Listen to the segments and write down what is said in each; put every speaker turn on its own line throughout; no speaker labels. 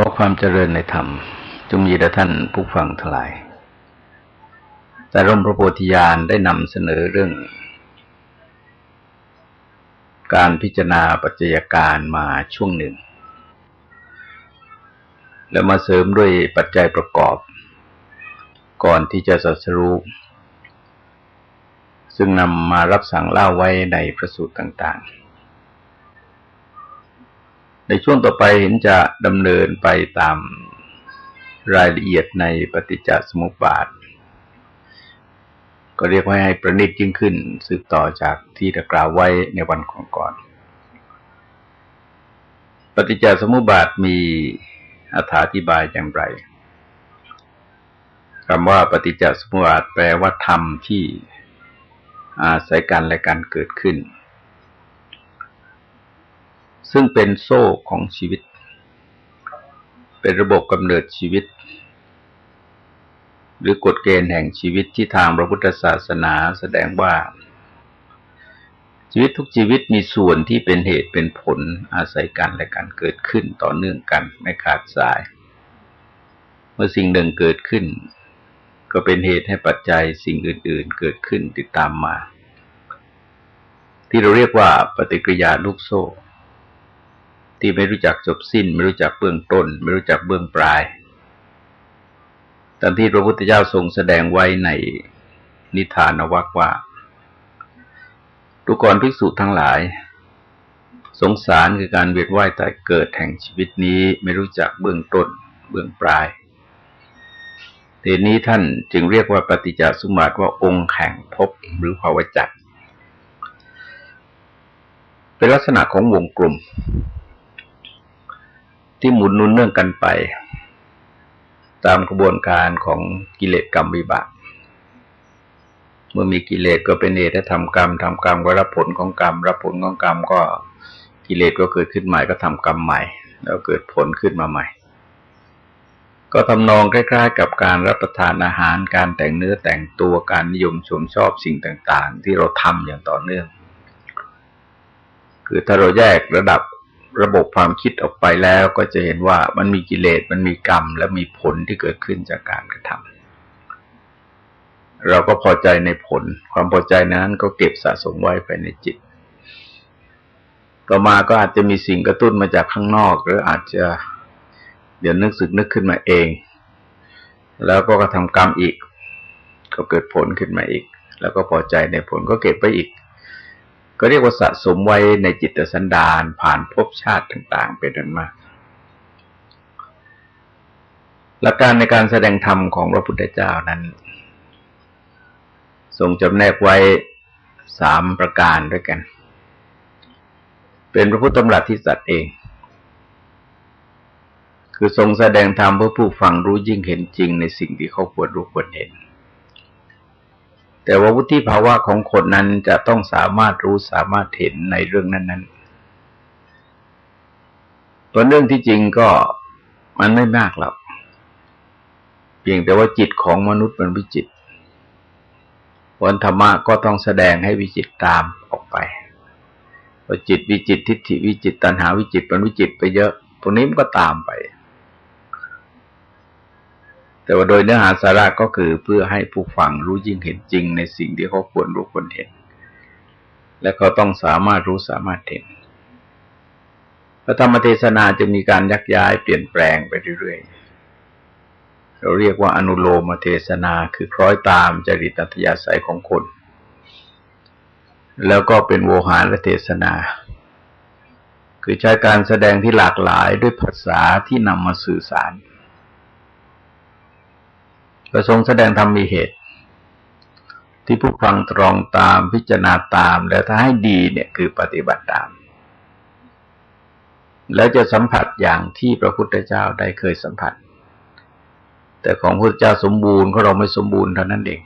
ขอความเจริญในธรรม จงมีแด่ท่านผู้ฟังทั้งหลาย แต่ร่มพระโพธิญาณได้นำเสนอเรื่อง การพิจารณาปัจจัยการมาช่วงหนึ่ง แล้วมาเสริมด้วยปัจจัยประกอบ ก่อนที่จะสัสรู้ซึ่งนำมารับสั่งเล่าไว้ในพระสูตรต่าง ๆ ในช่วงต่อไปเห็นจะดำเนินไปตามรายละเอียดในปฏิจจสมุปบาท ก็เรียกว่าให้ประณีตยิ่งขึ้นสืบต่อจากที่ตะกล่าวไว้ในวันก่อนๆปฏิจจสมุปบาทมีอธิบายอย่างไรคำว่าปฏิจจสมุปบาทแปลว่าธรรมที่อาศัยกันและการเกิดขึ้น ซึ่งเป็นโซ่ของชีวิต เป็นระบบกำเนิดชีวิต หรือกฎเกณฑ์แห่งชีวิตที่ทางพระพุทธศาสนาแสดงว่า ชีวิตทุกชีวิตมีส่วนที่เป็นเหตุเป็นผลอาศัยกันและการเกิดขึ้นต่อเนื่องกันไม่ขาดสาย เมื่อสิ่งหนึ่งเกิดขึ้น ก็เป็นเหตุให้ปัจจัยสิ่งอื่น ๆ เกิดขึ้นติดตามมาที่เราเรียกว่าปฏิกิริยาลูกโซ่ ที่ไม่รู้จักจบสิ้น ไม่รู้จักเบื้องต้น ไม่รู้จักเบื้องปลายตามที่พระพุทธเจ้าทรงแสดงไว้ในนิทานวักว่าทุกรภิกษุทั้งหลาย สงสารคือการเวียนว่ายตายเกิดแห่งชีวิตนี้ไม่รู้จักเบื้องต้น เบื้องปลายทีนี้ท่านจึงเรียกว่าปฏิจจสมบัติว่าองค์แห่งภพหรือภาวจักรเป็นลักษณะของวงกลม ที่หมุนนุนเนื่องกันไป ตามกระบวนการของกิเลสกรรมวิบากเมื่อมีกิเลสก็เป็นเหตุให้ทำกรรมทำกรรมก็รับผลของกรรม รับผลของกรรมก็กิเลสก็เกิดขึ้นใหม่ก็ทำกรรมใหม่ แล้วเกิดผลขึ้นมาใหม่ ก็ทำนองคล้ายๆกับการรับประทานอาหารการแต่งเนื้อแต่งตัวการนิยมชมชอบสิ่งต่าง ๆ ที่เราทำอย่างต่อเนื่อง คือถ้าเราแยกระดับ ระบบความคิดออกไปแล้วก็จะเห็นว่ามันมีกิเลสมันมีกรรม และมีผลที่เกิดขึ้นจากการกระทำเราก็พอใจในผล ความพอใจนั้นก็เก็บสะสมไว้ภายในจิต ต่อมาก็อาจจะมีสิ่งกระตุ้นมาจากข้างนอก หรืออาจจะเดี๋ยวนึกสึกนึกขึ้นมาเอง แล้วก็กระทำกรรมอีก ก็เกิดผลขึ้นมาอีก แล้วก็พอใจในผลก็เก็บไปอีก ก็เรียกว่าสะสมไว้ในจิตสันดานผ่านภพชาติต่างๆ เป็นอันมาก หลักการในการแสดงธรรมของพระพุทธเจ้านั้น ทรงจำแนกไว้สามประการด้วยกัน เป็นพระพุทธธรรมรัตที่สัตว์เอง คือทรงแสดงธรรมเพื่อผู้ฟังรู้ยิ่งเห็นจริงในสิ่งที่เขาควรรู้ควรเห็น แต่ว่าวุฒิภาวะของคนนั้นจะต้องสามารถรู้สามารถเห็นในเรื่องนั้นๆตัวเรื่องที่จริงก็มันไม่มากหรอกเพียงแต่ว่าจิตของมนุษย์มันวิจิตวันธรรมะก็ต้องแสดงให้วิจิตตามออกไปพอจิตวิจิตทิฏฐิวิจิตตัณหาวิจิตมันวิจิตไปเยอะตรงนี้มันก็ตามไป แต่ว่าโดยเนื้อหาสาระก็คือเพื่อให้ผู้ฟังรู้ยิ่งเห็นจริงในสิ่งที่เขาควรรู้ควรเห็น และเขาต้องสามารถรู้สามารถเห็น พระธรรมเทศนาจะมีการยักย้ายเปลี่ยนแปลงไปเรื่อยๆ เราเรียกว่าอนุโลมเทศนาคือคล้อยตามจริตอัธยาศัยของคน แล้วก็เป็นโวหารเทศนา คือใช้การแสดงที่หลากหลายด้วยภาษาที่นำมาสื่อสาร ประสงค์แสดงธรรมมีเหตุ ที่ผู้ฟังตรองตามพิจารณาตาม แล้วถ้าให้ดีเนี่ยคือปฏิบัติตาม แล้วจะสัมผัสอย่างที่พระพุทธเจ้าได้เคยสัมผัส แต่ของพระพุทธเจ้าสมบูรณ์ของเราไม่สมบูรณ์เท่านั้นเอง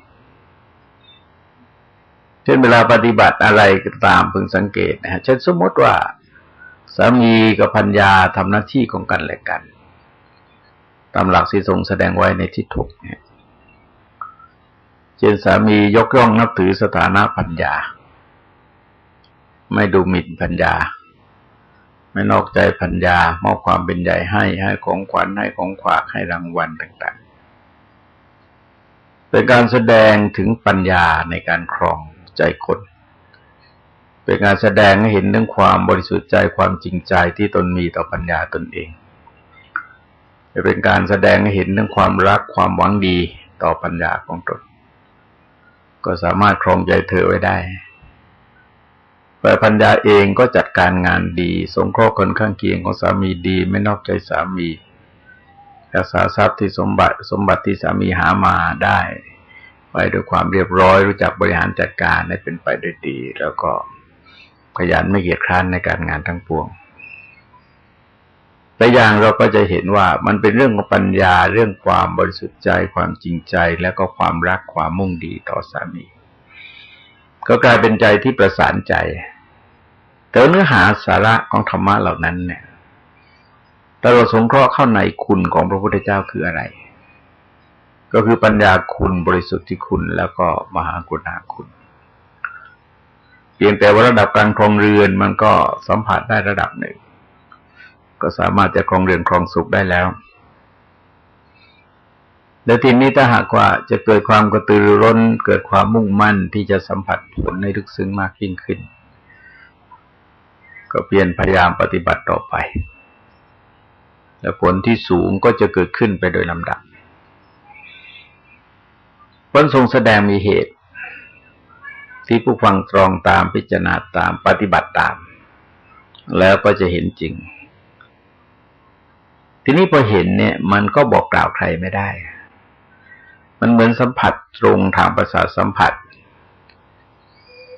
เช่นเวลาปฏิบัติอะไรก็ตามพึงสังเกตนะฮะเช่นสมมติว่าสามีกับพัญญาทำหน้าที่ของกันและกัน ตามหลักที่ทรงแสดงไว้ในที่ถูกเนี่ย ช่นสามียกย่องนับถือสถานะปัญญา ไม่ดูหมิ่นปัญญา ไม่นอกใจพัญญามอบความเป็นใหญ่ให้ให้ของขวัญให้ของขวากให้รางวัลต่างๆ เป็นการแสดงถึงปัญญาในการครองใจคน เป็นการแสดงให้เห็นเรื่องความบริสุทธิ์ใจความจริงใจที่ตนมีต่อปัญญาตนเองจะเป็นการแสดงให้เห็นเรื่องความรักความหวังดีต่อปัญญาของตน ก็สามารถครองใจเธอไว้ได้ฝ่ายปัญญาเองก็จัดการงานดี สงเคราะห์คนข้างเคียงของสามีดี ไม่นอกใจสามีรักษาทรัพย์ที่สมบัติสมบัติที่สามีหามาได้ ไปด้วยความเรียบร้อย รู้จักบริหารจัดการให้เป็นไปด้วยดี แล้วก็ขยันไม่เกียจคร้านในการงานทั้งปวง แต่อย่างเราก็จะเห็นว่ามันเป็นเรื่องของปัญญาเรื่องความบริสุทธิ์ใจความจริงใจ แล้วก็ความรักความมุ่งดีต่อสามี ก็กลายเป็นใจที่ประสานใจ แต่เนื้อหาสาระของธรรมะเหล่านั้นเนี่ยถ้าเราสงเคราะห์เข้าในคุณของพระพุทธเจ้าคืออะไร ก็คือปัญญาคุณบริสุทธิ์ที่คุณแล้วก็มหากรุณาคุณเพียงแต่ว่าระดับการครองเรือนมันก็สัมผัสได้ระดับหนึ่ง ก็สามารถจะครองเรือนครองสุขได้แล้วแต่ทีนี้ถ้าหากว่าจะเกิดความกระตือรือร้น เกิดความมุ่งมั่นที่จะสัมผัสผลในลึกซึ้งมากยิ่งขึ้น ก็เปลี่ยนพยายามปฏิบัติต่อไป และผลที่สูงก็จะเกิดขึ้นไปโดยลำดับผลทรงแสดงมีเหตุ ที่ผู้ฟังตรองตามพิจารณาตามปฏิบัติตาม แล้วก็จะเห็นจริง ทีนี้พอเห็นเนี่ยมันก็บอกกล่าวใครไม่ได้ มันเหมือนสัมผัสตรงทางประสาทสัมผัส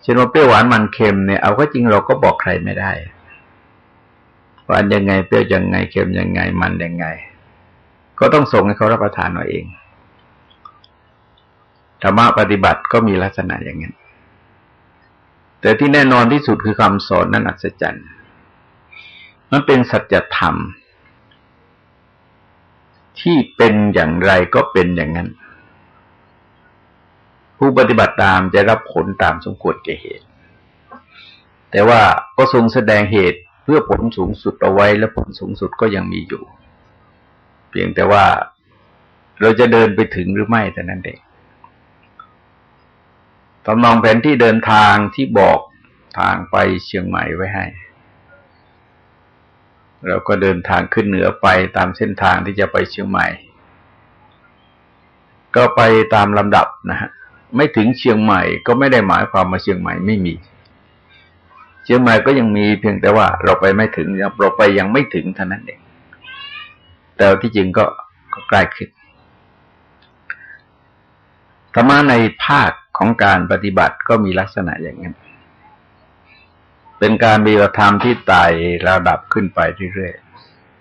เช่นว่าเปรี้ยวหวานมันเค็มเนี่ยเอาก็จริงเราก็บอกใครไม่ได้หวานยังไงเปรี้ยวยังไงเค็มยังไงมันยังไง ก็ต้องส่งให้เขารับประทานเอาเองธรรมะปฏิบัติก็มีลักษณะอย่างนี้นแต่ที่แน่นอนที่สุดคือคำสอนนั้นอัศจรรย์ มันเป็นสัจธรรม ที่เป็นอย่างไรก็เป็นอย่างนั้น ผู้ปฏิบัติตามจะรับผลตามสมควรแก่เหตุ แต่ว่าก็ทรงแสดงเหตุเพื่อผลสูงสุดเอาไว้และผลสูงสุดก็ยังมีอยู่ เพียงแต่ว่าเราจะเดินไปถึงหรือไม่แต่นั้นเองตำนองแผนที่เดินทางที่บอกทางไปเชียงใหม่ไว้ให้ เราก็เดินทางขึ้นเหนือไปตามเส้นทางที่จะไปเชียงใหม่ ก็ไปตามลำดับนะฮะไม่ถึงเชียงใหม่ก็ไม่ได้หมายความมาเชียงใหม่ไม่มี เชียงใหม่ก็ยังมีเพียงแต่ว่าเราไปไม่ถึงเราไปยังไม่ถึงเท่านั้นเองแต่ที่จริงก็ก็ใกล้ขึ้นธรรมะในภาคของการปฏิบัติก็มีลักษณะอย่างนั้น เป็นการมีธรรมที่ไต่ระดับขึ้นไปเรื่อย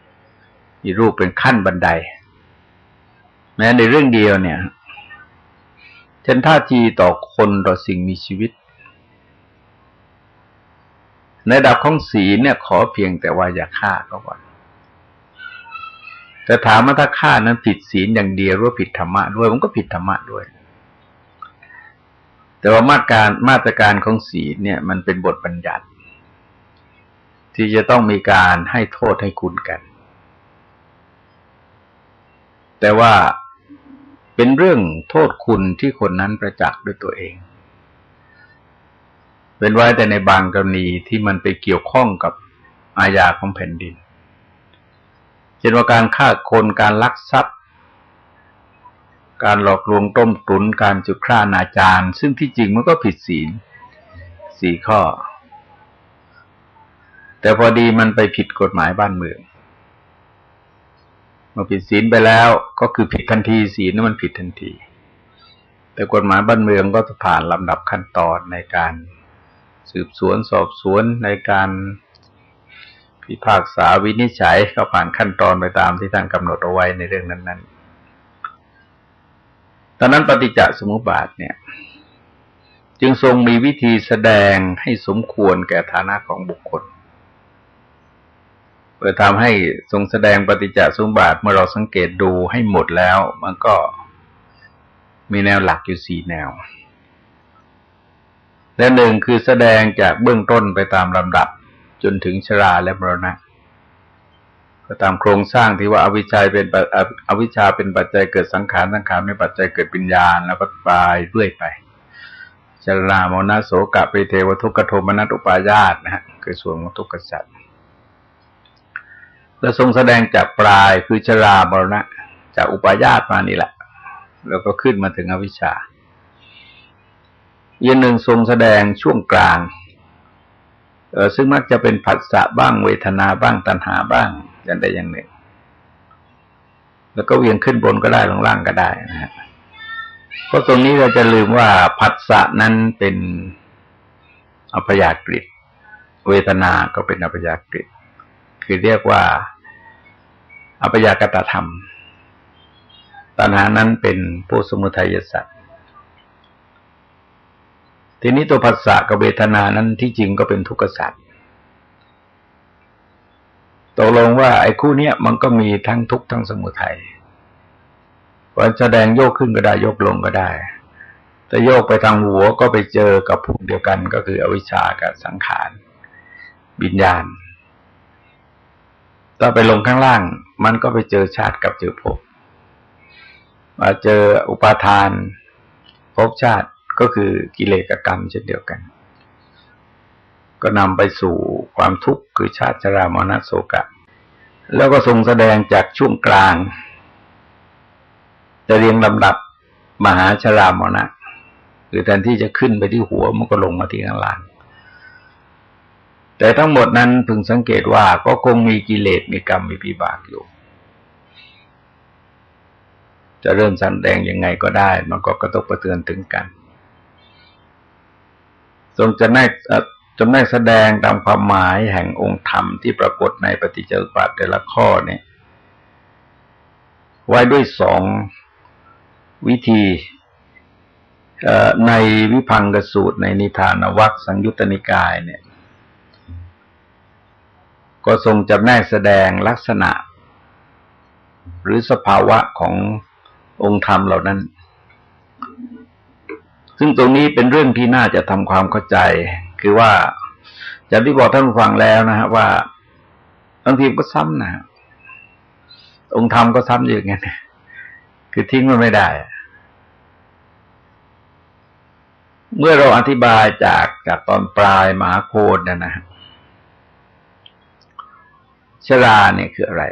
ๆมีรูปเป็นขั้นบันได แม้ในเรื่องเดียวเนี่ยเช่นท่าทีต่อคนต่อสิ่งมีชีวิต ในระดับของศีลเนี่ย ขอเพียงแต่ว่าอย่าฆ่าก็ก่อแต่ถามว่าถ้าฆ่านั้นผิดศีลอย่างเดียวหรือผิดธรรมะด้วยมันก็ผิดธรรมะด้วย แต่ว่ามาตรการมาตรการของศีลเนี่ย มันเป็นบทบัญญัติ ที่จะต้องมีการให้โทษให้คุณกัน แต่ว่าเป็นเรื่องโทษคุณที่คนนั้นประจักษ์ด้วยตัวเอง เป็นไว้แต่ในบางกรณีที่มันไปเกี่ยวข้องกับอาญาของแผ่นดิน เช่นว่าการฆ่าคนการลักทรัพย์ การหลอกลวงต้มตุนการจุดฆ่านาจารซึ่งที่จริงมันก็ผิดศีลสี่ข้อ แต่พอดีมันไปผิดกฎหมายบ้านเมืองมาผิดศีลไปแล้วก็คือผิดทันทีศีลนั้นมันผิดทันที แต่กฎหมายบ้านเมืองก็จะผ่านลำดับขั้นตอนในการสืบสวนสอบสวนในการพิพากษาวินิจฉัยก็ผ่านขั้นตอนไปตามที่ท่านกำหนดเอาไว้ในเรื่องนั้น ๆ ตอนนั้นปฏิจจสมุปบาทเนี่ย จึงทรงมีวิธีแสดงให้สมควรแก่ฐานะของบุคคล พื่อทำให้ทรงแสดงปฏิจจสมบาทเมื่อเราสังเกตดูให้หมดแล้ว มันก็มีแนวหลักอยู่สี่แนว และหนึ่งคือแสดงจากเบื้องต้นไปตามลำดับจนถึงชราและมรณะ ก็ตามโครงสร้างที่ว่าอวิชชาเป็นอวิชชาเป็นปัจจัยเกิดสังขารสังขารเป็นปัจจัยเกิดปัญญาแล้วก็ปลายเรื่อยไปจารามนาโสกะปเทวทุกขโทมนัตุปายาตนะฮะคือส่วนของทุกขสัตว์ แล้วทรงแสดงจากปลายคือชรามรณะ จากอุปายาตมานี่แหละ แล้วก็ขึ้นมาถึงอวิชชาอีกหนึ่งทรงแสดงช่วงกลางเออซึ่งมักจะเป็นผัสสะบ้างเวทนาบ้างตัณหาบ้างอย่างใดอย่างหนึ่ง แล้วก็เวียงขึ้นบนก็ได้ลงล่างก็ได้นะฮะเพราะตรงนี้เราจะลืมว่าผัสสะนั้นเป็นอัพยากฤิเวทนาก็เป็นอัพยากฤิคือเรียกว่า อัพยากตธรรม ตัณหานั้นเป็นผู้สมุทัยสัตว์ทีนี้ตัวผัสสะกับเวทนานั้นที่จริงก็เป็นทุกขสัตว์ตกลงว่าไอ้คู่เนี้ยมันก็มีทั้งทุกข์ทั้งสมุทัยวันแสดงโยกขึ้นก็ได้โยกลงก็ได้ แต่โยกไปทางหัวก็ไปเจอกับผูกเดียวกันก็คืออวิชชากับสังขารบิญญาณ ถ้าไปลงข้างล่าง มันก็ไปเจอชาติกับเจอภพมาเจออุปาทานภพชาติก็คือกิเลสกรรมเช่นเดียวกัน ก็นำไปสู่ความทุกข์คือชาติชรามรณะโศกะ แล้วก็ทรงแสดงจากช่วงกลาง จะเรียงลำดับมหาชรามรณะหรือแทนที่จะขึ้นไปที่หัวมันก็ลงมาที่ข้างล่าง แต่ทั้งหมดนั้นพึงสังเกตว่าก็คงมีกิเลสมีกรรมมีปิบากอยู่ จะเริ่มแสดงยังไงก็ได้ มันก็กระตกกระเตือนถึงกัน ทรงจะแนกจะแนกแสดงตามความหมายแห่งองค์ธรรมที่ปรากฏในปฏิจจสมุปบาแต่ละข้อเนี่ย ไว้ด้วยสองวิธีในวิพังกสูตรในนิทานวัคสังยุตตนิกายเนี่ย ก็ทรงจำแนกแสดงลักษณะ หรือสภาวะขององค์ธรรมเหล่านั้น ซึ่งตรงนี้เป็นเรื่องที่น่าจะทำความเข้าใจ คือว่าจากที่บอกท่านฟังแล้วนะฮะว่าบางทีก็ซ้ำนะองค์ธรรมก็ซ้ำอยู่อย่างนี้คือทิ้งมันไม่ได้ เมื่อเราอธิบายจากจากตอนปลายมหาโคดนะนะ ชราเนี่ยคืออะไร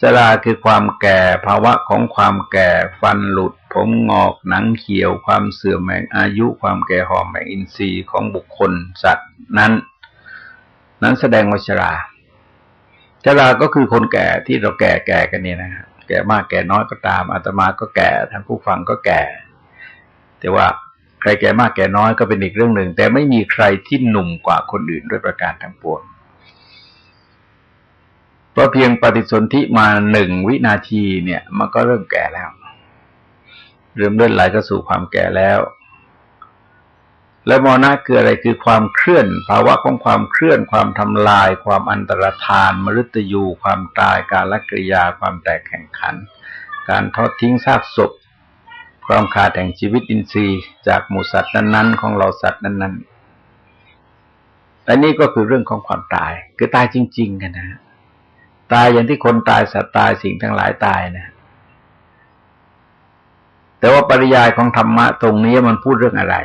สราคือความแก่ภาวะของความแก่ฟันหลุด ผมงอกหนังเขียว ความเสื่อมแห่งอายุความแก่หอมแห่งอินทรีย์ของบุคคลสัตว์นั้น นั้นแสดงว่าชราชราก็คือคนแก่ที่เราแก่แก่กันเนี่ยนะแก่มากแก่น้อยก็ตามอาตมาก็แก่ท่านผู้ฟังก็แก่ แต่ว่าใครแก่มากแก่น้อยก็เป็นอีกเรื่องหนึ่ง แต่ไม่มีใครที่หนุ่มกว่าคนอื่นด้วยประการทั้งปวง พราะเพียงปฏิสนธิมาหนึ่งวินาทีเนี่ย มันก็เริ่มแก่แล้ว เริ่มเลื่อนไหลก็สู่ความแก่แล้ว แล้วมรณะคืออะไรคือความเคลื่อน ภาวะของความเคลื่อน ความทำลาย ความอันตรธาน มฤตยู ความตายการลักกิริยา ความแตกแข่งขัน การทอดทิ้งซากศพ ความขาดแห่งชีวิตอินทรีย์ จากหมูสัตว์นั้นๆ ของเราสัตว์นั้นๆและนี่ก็คือเรื่องของความตาย คือตายจริง ๆ กันนะ ตายอย่างที่คนตายสัตว์ตายสิ่งทั้งหลายตายนะ แต่ว่าปริยายของธรรมะตรงนี้มันพูดเรื่องอะไร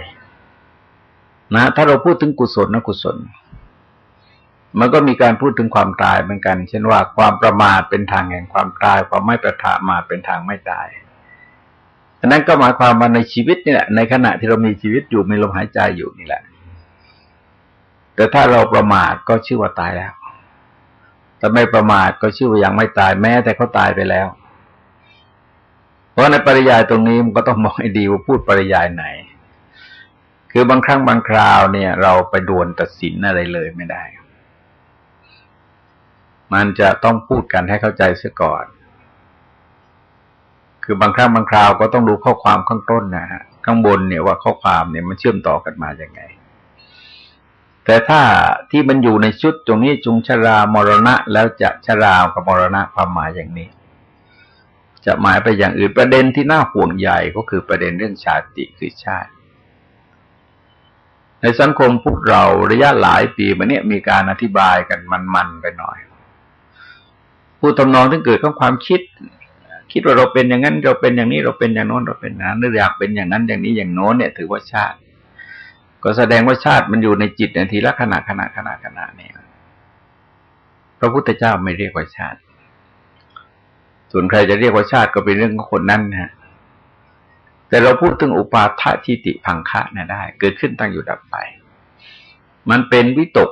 นะ ถ้าเราพูดถึงกุศลนะกุศล มันก็มีการพูดถึงความตายเหมือนกัน เช่นว่าความประมาทเป็นทางแห่งความตาย ความไม่ประมาเป็นทางไม่ตายอันนั้นก็หมายความว่าในชีวิตนี่แหละในขณะที่เรามีชีวิตอยู่มีลมหายใจอยู่นี่แหละ แต่ถ้าเราประมาทก็ชื่อว่าตายแล้ว ถ้าไม่ประมาทก็ชื่อว่ายังไม่ตายแม้แต่เขาตายไปแล้ว เพราะในปริยายตรงนี้มันก็ต้องมองให้ดีว่าพูดปริยายไหน คือบางครั้งบางคราวเนี่ย เราไปดวนตัดสินอะไรเลยไม่ได้ มันจะต้องพูดกันให้เข้าใจเสียก่อน คือบางครั้งบางคราวก็ต้องดูข้อความข้างต้นนะฮะข้างบนเนี่ยว่าข้อความเนี่ยมันเชื่อมต่อกันมาอย่างไง แต่ถ้าที่มันอยู่ในชุดตรงนี้จุงชรามรณะ แล้วจะชรากับมรณะความหมายอย่างนี้ จะหมายไปอย่างอื่นประเด็นที่น่าห่วงใหญ่ก็คือประเด็นเรื่องชาติคือชาติ ในสังคมพวกเราระยะหลายปีมาเนี้ยมีการอธิบายกันมันๆไปหน่อยพูดทำนองถึงเกิดของความคิด คิดว่าเราเป็นอย่างนั้นเราเป็นอย่างนี้เราเป็นอย่างโน้นเราเป็นอย่างนั้นหรืออยากเป็นอย่างนั้นอย่างนี้อย่างโน้นเนี่ยถือว่าชาติ ก็แสดงว่าชาติมันอยู่ในจิตในทีละขณะขณะขณะขณะเนี่ยพระพุทธเจ้าไม่เรียกว่าชาติ ส่วนใครจะเรียกว่าชาติก็เป็นเรื่องของคนนั้นนะฮะแต่เราพูดถึงอุปาททิติพังคะนะได้ เกิดขึ้นตั้งอยู่ดับไป มันเป็นวิตก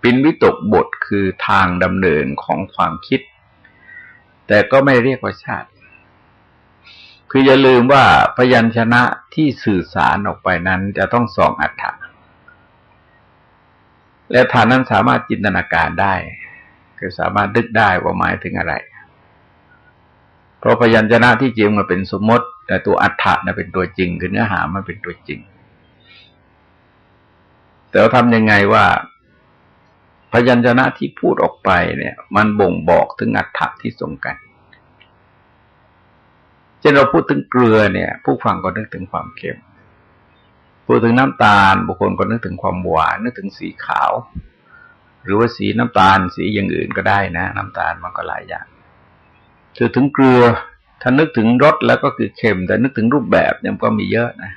เป็นวิตกบทคือทางดำเนินของความคิด แต่ก็ไม่เรียกว่าชาติ คืออย่าลืมว่าพยัญชนะที่สื่อสารออกไปนั้นจะต้องสองอัฏฐะและฐานนั้นสามารถจินตนาการได้ คือสามารถดึกได้ว่าหมายถึงอะไร เพราะพยัญชนะที่จริงมันเป็นสมมติ แต่ตัวอัฏฐะนะเป็นตัวจริง คือเนื้อหามันเป็นตัวจริง แต่เราทำยังไงว่า พยัญชนะที่พูดออกไปเนี่ย มันบ่งบอกถึงอัฏฐะที่ตรงกัน เช่นเราพูดถึงเกลือเนี่ย ผู้ฟังก็นึกถึงความเค็มพูดถึงน้ำตาลบุคคลก็นึกถึงความหวานนึกถึงสีขาว หรือว่าสีน้ำตาลสีอย่างอื่นก็ได้นะ น้ำตาลมันก็หลายอย่างถือถึงเกลือถ้านึกถึงรสแล้วก็คือเค็ม แต่นึกถึงรูปแบบยังก็มีเยอะนะ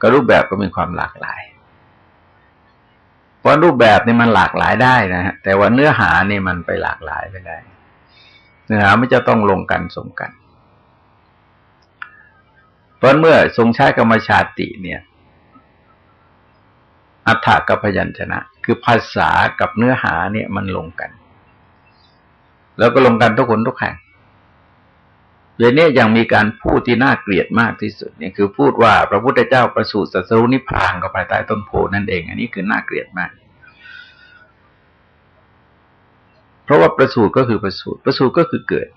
ก็รูปแบบก็มีความหลากหลายเพราะรูปแบบนี่มันหลากหลายได้นะฮะแต่ว่าเนื้อหานี่มันไปหลากหลายไปได้ นื้อหาไม่จะต้องลงกันสมกัน เพราะเมื่อทรงใช้กรรมชาติเนี่ย อัฏฐกับพยัญชนะ คือภาษากับเนื้อหาเนี่ยมันลงกัน แล้วก็ลงกันทุกคนทุกแห่งเดี๋ยวนี้ยังมีการพูดที่น่าเกลียดมากที่สุดเนี่ยคือพูดว่าพระพุทธเจ้าประสูติสัสรุนิพพานก็ภายใต้ต้นโพนั่นเอง อันนี้คือน่าเกลียดมาก เพ ราะว่าประสูติก็คือประสูติประสูติก็คือเกิด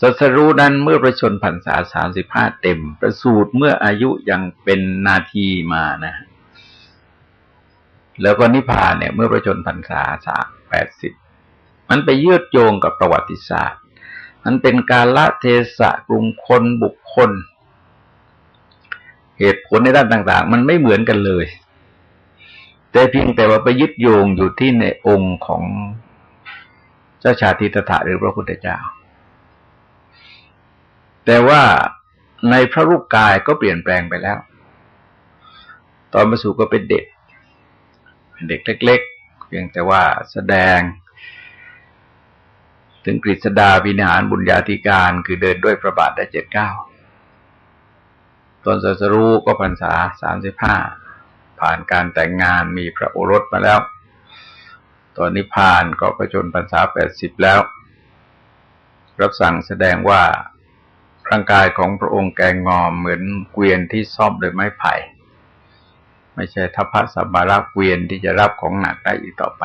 สัสรู้นั้นเมื่อประชนพรรษาสามสิบห้าเต็ม ประสูติเมื่ออายุยังเป็นนาทีมานะ แล้วก็นิพพานเนี่ย เมื่อประชนพรรษาสามแปดสิบมันไปยืดโยงกับประวัติศาสตร์ มันเป็นการละเทศะกลุ่มคนบุคคล เหตุผลในด้านต่าง ๆ มันไม่เหมือนกันเลย แต่เพียงแต่ว่าไปยึดโยงอยู่ที่ในองค์ของ เจ้าชาติตถะหรือพระพุทธเจ้า แต่ว่าในพระรูปกายก็เปลี่ยนแปลงไปแล้ว ตอนมาสู่ก็เป็นเด็กเป็นเด็กเล็ก ๆ เพียงแต่ว่าแสดง ถึงกฤษดาวินหารบุญญาธิการคือเดินด้วยประบาทได้เจ็ดเก้าตอนสัสรู้ก็พรรษาสามสิบห้าผ่านการแต่งงานมีพระโอรสมาแล้ว ตอนนิพพานก็ประชนพรรษาแปดสิบแล้ว รับสั่งแสดงว่าร่างกายของพระองค์แกงงอมเหมือนเกวียนที่ซ่อมโดยไม้ไผ่ ไม่ใช่ทัพพระสัมบาระเกวียนที่จะรับของหนักได้อีกต่อไป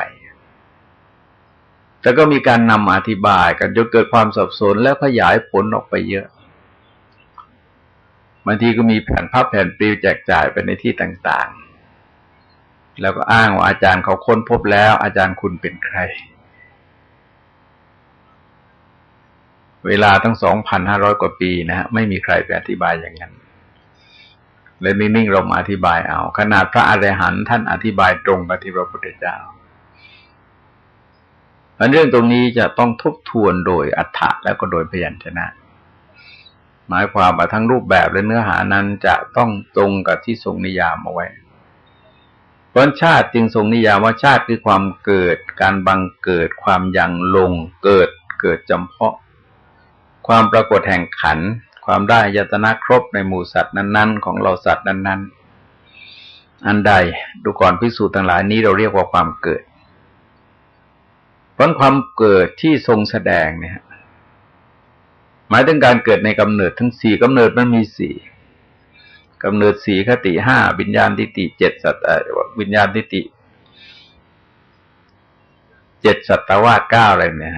แต่ก็มีการนำอธิบายกันจนเกิดความสับสนแล้วขยายผลออกไปเยอะบางทีก็มีแผ่นภาพแผ่นปลิวแจกจ่ายไปในที่ต่าง แล้วก็อ้างว่าอาจารย์เขาค้นพบแล้ว อาจารย์คุณเป็นใคร เวลาตั้งสองพันห้าร้อยกว่าปีนะฮะไม่มีใครไปอธิบายอย่างนั้นเลยนิ่งๆเรามาอธิบายเอา ขนาดพระอรหันต์ท่านอธิบายตรงกับที่พระพุทธเจ้าเรื่องตรงนี้จะต้องทบทวนโดยอัฏฐะแล้วก็โดยพยัญชนะ หมายความว่าทั้งรูปแบบและเนื้อหานั้นจะต้องตรงกับที่ทรงนิยามเอาไว้ เพราะชาติจึงทรงนิยามว่าชาติคือความเกิด การบังเกิด ความยังลง เกิด เกิดจำเพาะ ความปรากฏแห่งขัน ความได้ยตนะครบในหมู่สัตว์นั้น ๆ ของเราสัตว์นั้น ๆ อันใดดูก่อนพิสูจน์ทั้งหลายนี้เราเรียกว่าความเกิด เพราะความเกิดที่ทรงแสดงเนี่ย หมายถึงการเกิดในกำเนิดทั้งสี่กำเนิดมันมีสี่ กำเนิดสี่คติห้าวิญญาณทิฏฐิเจ็ดสัตวิญญาณทิฏฐิเจ็ดสัตวาเก้าอะไรเนี่ย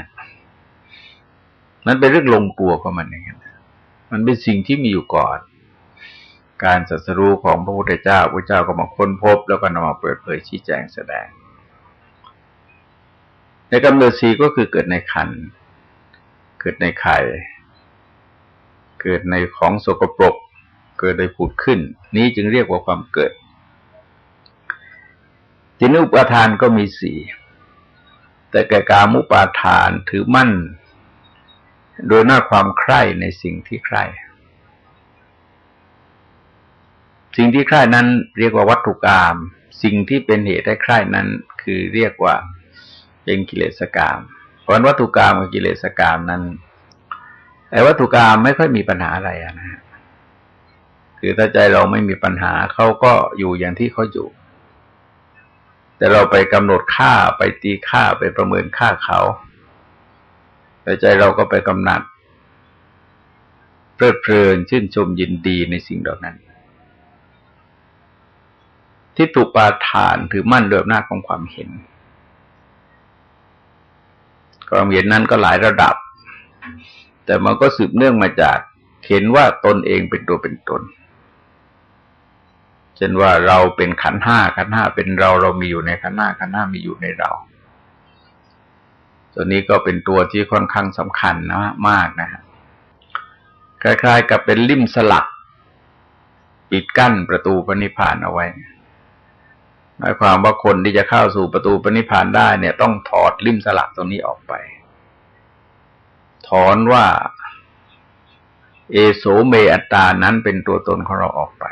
นั้นเป็นเรื่องลงตัวของมันเองมันเป็นสิ่งที่มีอยู่ก่อน การสัสรู้ของพระพุทธเจ้าพระเจ้าก็มาค้นพบ แล้วก็นำมาเปิดเผยชี้แจงแสดง ในกำเนิดสีก็คือเกิดในคัน เกิดในไข่ เกิดในของสกปรก เกิดในผุดขึ้น นี้จึงเรียกว่าความเกิดจินุปทานก็มีสี่แต่แก่กามุปาทานถือมั่น โดยหน้าความใคร่ในสิ่งที่ใคร่สิ่งที่ใคร่นั้นเรียกว่าวัตถุกรรมสิ่งที่เป็นเหตุให้ใคร่นั้น คือเรียกว่าเป็นกิเลสกรรมเพราะวัตถุกรรมกับกิเลสกรรมนั้นไอ้วัตถุกรรมไม่ค่อยมีปัญหาอะไรนะฮะ คือถ้าใจเราไม่มีปัญหาเขาก็อยู่อย่างที่เขาอยู่ แต่เราไปกำหนดค่าไปตีค่าไปประเมินค่าเขาแต่ใจเราก็ไปกำหนัดเพลิดเพลินชื่นชมยินดีในสิ่งเหล่านั้น ที่ถูกปาทานถือมั่นโดยอำนาของความเห็น ความเห็นนั้นก็หลายระดับ แต่มันก็สืบเนื่องมาจากเห็นว่าตนเองเป็นตัวเป็นตน เช่นว่าเราเป็นขันห้าขันห้าเป็นเราเรามีอยู่ในขันห้าขันห้ามีอยู่ในเรา ตัวนี้ก็เป็นตัวที่ค่อนข้างสำคัญนะมากนะฮะคล้ายๆ กับเป็นลิ่มสลักปิดกั้นประตูปณิพานเอาไว้หมายความว่าคนที่จะเข้าสู่ประตูปณิพานได้เนี่ย ต้องถอดลิ่มสลักตรงนี้ออกไป ถอนว่า เอโสเมอัตตานั้นเป็นตัวตนของเราออกไป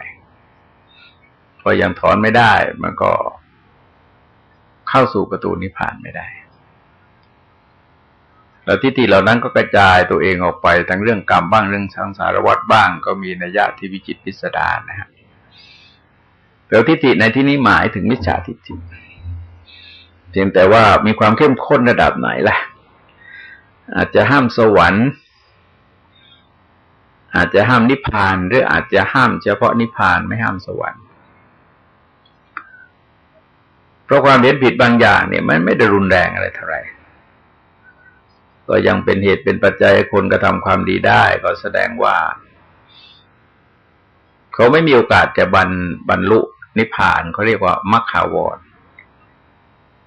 พอยังถอนไม่ได้ มันก็เข้าสู่ประตูนิพพานไม่ได้ แล้วทิฏฐิเหล่านั้นก็กระจายตัวเองออกไปทั้งเรื่องกรรมบ้างเรื่องสังสารวัฏบ้าง ก็มีนัยยะที่วิจิตพิสดารนะครับแต่ทิฏฐิในที่นี้หมายถึงมิจฉาทิฏฐิเพียงแต่ว่ามีความเข้มข้นระดับไหนล่ะ อาจจะห้ามสวรรค์ อาจจะห้ามนิพพาน หรืออาจจะห้ามเฉพาะนิพพานไม่ห้ามสวรรค์เพ ราะความเห็นผิดบางอย่างเนี่ยมันไม่ได้รุนแรงอะไรเท่าไหร่ก็ยังเป็นเหตุเป็นปัจจัยคนกระทำความดีได้ ก็แสดงว่า เขาไม่มีโอกาสจะบรรบรรลุนิพพานเขาเรียกว่ามัคคาวร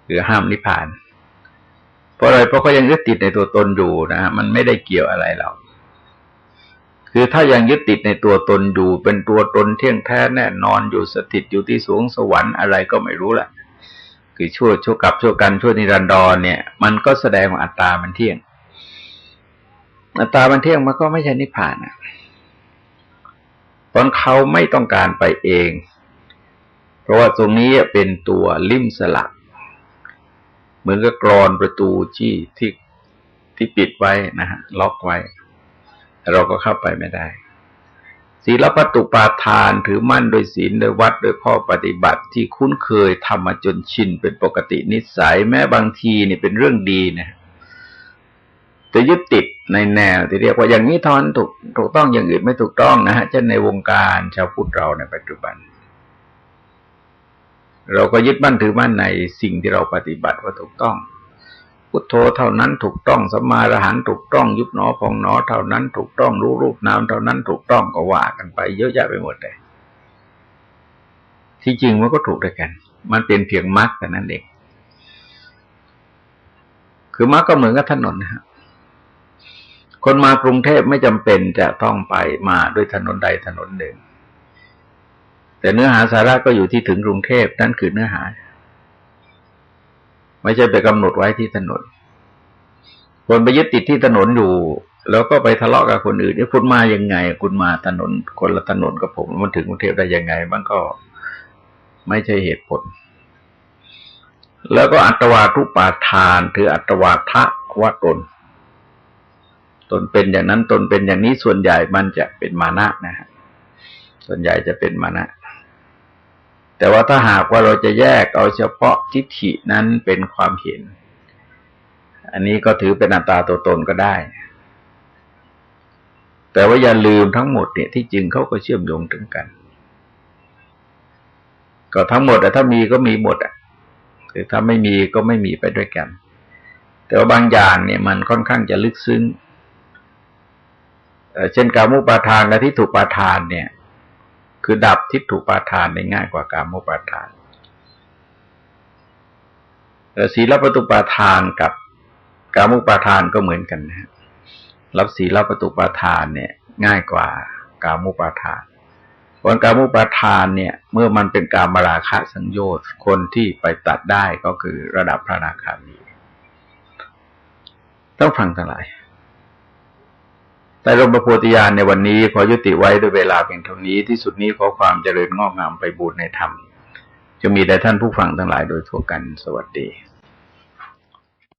หรือห้ามนิพพาน เพราะอะไรเพราะเขายังยึดติดในตัวตนอยู่นะ มันไม่ได้เกี่ยวอะไรหรอกคือถ้ายังยึดติดในตัวตนอยู่เป็นตัวตนเที่ยงแท้แน่นอนอยู่สถิตอยู่ที่สูงสวรรค์อะไรก็ไม่รู้แหละ คือชั่วชั่วกับชั่วกันชั่วนิรันดรเนี่ย มันก็แสดงว่าอัตตามันเที่ยง อัตตามันเที่ยงมันก็ไม่ใช่นิพพานอะตอนเขาไม่ต้องการไปเอง เพราะว่าตรงนี้เป็นตัวลิ่มสลัก เหมือนกับกรอนประตูที่ที่ที่ปิดไว้นะฮะล็อกไว้ เราก็เข้าไปไม่ได้ ศีลปตุปาทานถือมั่นโดยศีลโดยวัดโดยข้อปฏิบัติที่คุ้นเคยทำมาจนชินเป็นปกตินิสัยแม้บางทีนี่เป็นเรื่องดีนะแต่ยึดติดในแนวที่เรียกว่าอย่างนี้ทอนถูกถูกต้องอย่างอื่นไม่ถูกต้องนะฮะเช่นในวงการชาวพุทธเราในปัจจุบัน เราก็ยึดมั่นถือมั่นในสิ่งที่เราปฏิบัติว่าถูกต้อง พุทโธเท่านั้นถูกต้องสมาระหันถูกต้องยุบหนอพองหนอเท่านั้นถูกต้องรู้รูปนามเท่านั้นถูกต้องก็ว่ากันไป เยอะแยะไปหมดเลยที่จริงมันก็ถูกด้วยกัน มันเป็นเพียงมรรคแต่นั้นเองคือมรรคก็เหมือนกับถนนนะครับคนมากรุงเทพไม่จำเป็นจะต้องไปมาด้วยถนนใดถนนหนึ่ง แต่เนื้อหาสาระก็อยู่ที่ถึงกรุงเทพนั่นคือเนื้อหา ไม่ใช่ไปกำหนดไว้ที่ถนน คนไปยึดติดที่ถนนอยู่ แล้วก็ไปทะเลาะกับคนอื่นนี่คุณมายังไง คุณมาถนนคนละถนนกับผมมันถึงกรุงเทพได้ยังไง มันก็ไม่ใช่เหตุผล แล้วก็อัตวาทุปาทานถืออัตวาทะว่าตน ตนเป็นอย่างนั้นตนเป็นอย่างนี้ส่วนใหญ่มันจะเป็นมานะนะฮะส่วนใหญ่จะเป็นมานะ แต่ว่าถ้าหากว่าเราจะแยกเอาเฉพาะทิฏฐินั้นเป็นความเห็น อันนี้ก็ถือเป็นอัตตาตัวตนก็ได้ แต่ว่าอย่าลืมทั้งหมดเนี่ยที่จริงเขาก็เชื่อมโยงถึงกัน ก็ทั้งหมดแต่ถ้ามีก็มีหมดอะคือถ้าไม่มีก็ไม่มีไปด้วยกัน แต่ว่าบางอย่างเนี่ยมันค่อนข้างจะลึกซึ้งเช่นการมุปาทานและที่ถูกปาทานเนี่ย คือดับทิฏฐุปาทานได้ง่ายกว่าการมุปาทานศีลประตูปาทานกับกามุปาทานก็เหมือนกันนะรับศีลประตูปาทานเนี่ย ง่ายกว่ากามุปาทานผลกามุปาทานเนี่ย เมื่อมันเป็นการมราคะสังโยชน์คนที่ไปตัดได้ก็คือระดับพระนาคามีต้องฟังทั้งหลาย ในรมโพธิญาณในวันนี้ขอยุติไว้ด้วยเวลาเพียงเท่านี้ที่สุดนี้ขอความเจริญงอกงามไปบูรณนธรรม จะมีแด่ท่านผู้ฟังทั้งหลายโดยทั่วกันสวัสดี